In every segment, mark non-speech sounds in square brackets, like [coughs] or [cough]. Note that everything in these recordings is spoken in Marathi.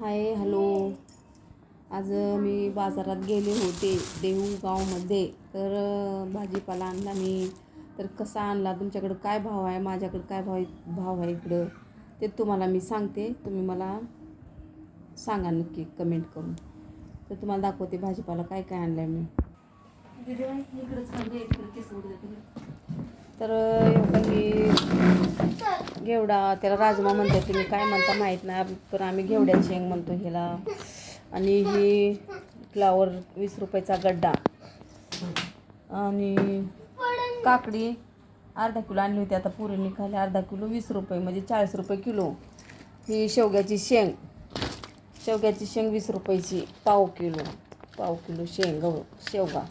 Hi hello. आज मी बाजारात गेले होते देहू गावमध्ये तर भाजीपाला आणला मी. तर कसा आणला? तुमच्याकडं काय भाव आहे? माझ्याकडं काय भाव भाव आहे इकडं. ते तुम्हाला मी सांगते. तुम्ही मला सांगा नक्की कमेंट करून. तर तुम्हाला दाखवते भाजीपाला काय काय आणलं आहे मी तर एवढं मी घेवडा त्याला राजमा म्हणतात तुम्ही काय म्हणता माहीत नाही. पण आम्ही घेवड्याची शेंग म्हणतो ह्याला. आणि ही फ्लावर वीस रुपयाचा गड्डा. आणि काकडी अर्धा किलो आणली होती. आता पुरी खाली अर्धा किलो वीस रुपये म्हणजे चाळीस रुपये किलो. ही शेवग्याची शेंग. शेवग्याची शेंग वीस रुपयाची. पाव किलो. पाव किलो शेंग शेवगा.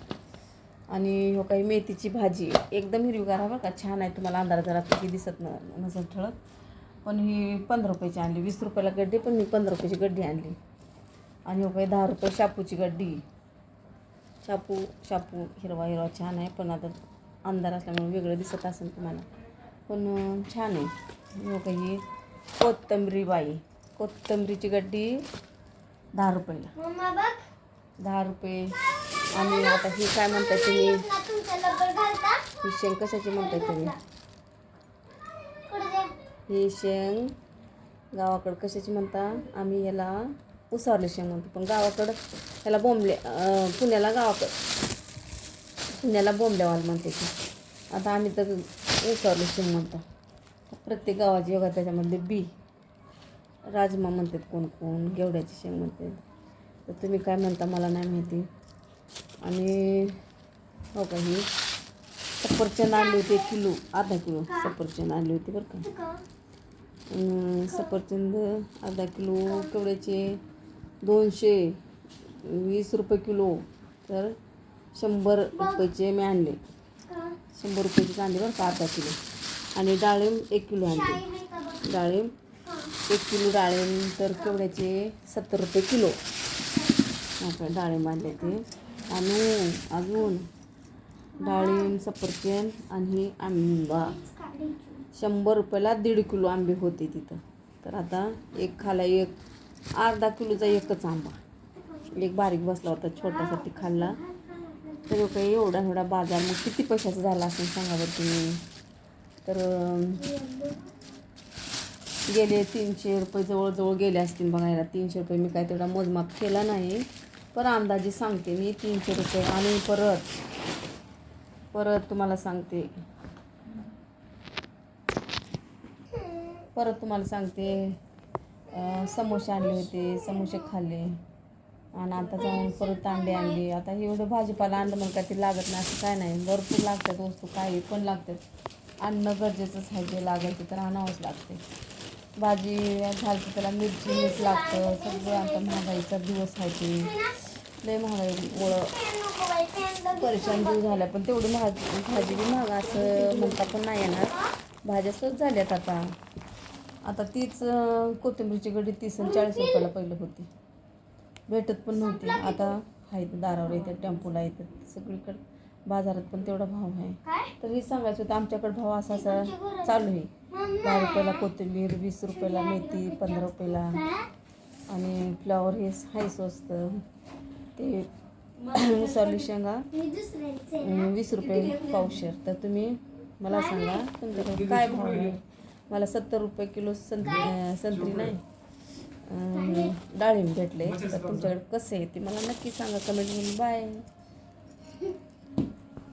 आणि हो काही मेथीची भाजी एकदम हिरवीगार आहे बरं का. छान आहे. तुम्हाला अंधार जरा किती दिसत न नसेल ठळक पण ही पंधरा रुपयाची आणली. वीस रुपयाला गड्डी पण मी पंधरा रुपयाची गड्डी आणली. आणि हो काही दहा रुपये शापूची गड्डी शापू शापू हिरवा हिरवा छान आहे. पण आता अंधार असल्यामुळे वेगळं दिसत असेल तुम्हाला. पण छान आहे. हो काही कोथिंबरी बाई. कोथिंबरीची गड्डी दहा रुपयाला. दहा रुपये. आणि आता ही काय म्हणतात तुम्ही? ही शेंग कशाची म्हणतात तुम्ही? ही शेंग गावाकडं कशाची म्हणता? आम्ही याला उसावली शेंग म्हणतो. पण गावाकडं ह्याला बोंबले पुण्याला गावाकडं पुण्याला बोंबल्यावाल म्हणते की आता आम्ही तर उसावली शेंग म्हणतो. प्रत्येक गावाची योगा त्याच्यामध्ये बी. राजमा म्हणतात कोण कोण गेवड्याची शेंग म्हणतात. तर तुम्ही काय म्हणता मला नाही माहिती. आणि हो का ही? सफरचंद आणली होती एक किलो अर्धा किलो सफरचंद आणली होती बरं का. सफरचंद अर्धा किलो केवड्याचे दोनशे वीस रुपये किलो. तर शंभर रुपयाचे मी आणले. शंभर रुपयाचे आणले बरं का अर्धा किलो. आणि डाळिंब एक किलो आणले. डाळिंब एक किलो डाळिंब तर केवड्याचे सत्तर रुपये किलो. आपल्या डाळिंब आणले ते. आणि अजून डाळिंब सफरचंद आणि आंबा. शंभर रुपयाला दीड किलो आंबे होते तिथं. तर आता एक खाला एक अर्धा किलोचा एकच आंबा. एक बारीक बसला होता छोटासाठी खाल्ला तर काही एवढा एवढा बाजार. मग किती पैशाचा झाला असेल सांगा बरं तुम्ही? तर गेले तीनशे रुपये जवळजवळ गेले असतील बघायला. तीनशे रुपये मी काय तेवढा मोजमाप केला नाही. पण अंदाजे सांगते मी तीनशे रुपये. आणि परत परत तुम्हाला सांगते. परत तुम्हाला सांगते समोसे आणले होते समोसे खाल्ले. आणि आता जाऊन परत अंडे आणले. आता एवढं भाजीपाला आणलं मग काय ते लागत नाही असं काय नाही. भरपूर लागतात वस्तू काही पण लागतात. आणणं गरजेचंच आहे जे लागायचं तर आणावंच लागते. भाजी घालते त्याला मिरची मीठ लागतं. सगळं आता महागाईचा दिवस आहे ते. लय महाग ओळख. परेशान जीव झाला पण तेवढी महाग भाजी बी महाग असं म्हणता पण नाही येणार. भाज्या स्वस्त झाल्यात आता. आता तीच कोथिंबीरची गडी तीस आणि चाळीस रुपयाला पहिलं होती. भेटत पण नव्हती. आता आहेत दारावर येतात टेम्पोला येतात सगळीकडे. बाजारात पण तेवढा भाव आहे. तर हे सांगायचं होतं आमच्याकडे भाव असा असा चालू आहे. दहा रुपयाला कोथिंबीर वीस रुपयाला मेथी पंधरा रुपयाला. आणि फ्लॉवर हे आहे स्वस्त ते उसावली [coughs] शेंगा. वीस रुपये पावशेर. तर तुम्ही मला सांगा तुमच्याकडे काय भाव आहे? मला सत्तर रुपये किलो संत्री संत्री नाही. डाळिंब भेटले. तर तुमच्याकडे कसे आहे ते मला नक्की सांगा. कमेंटमध्ये बाय.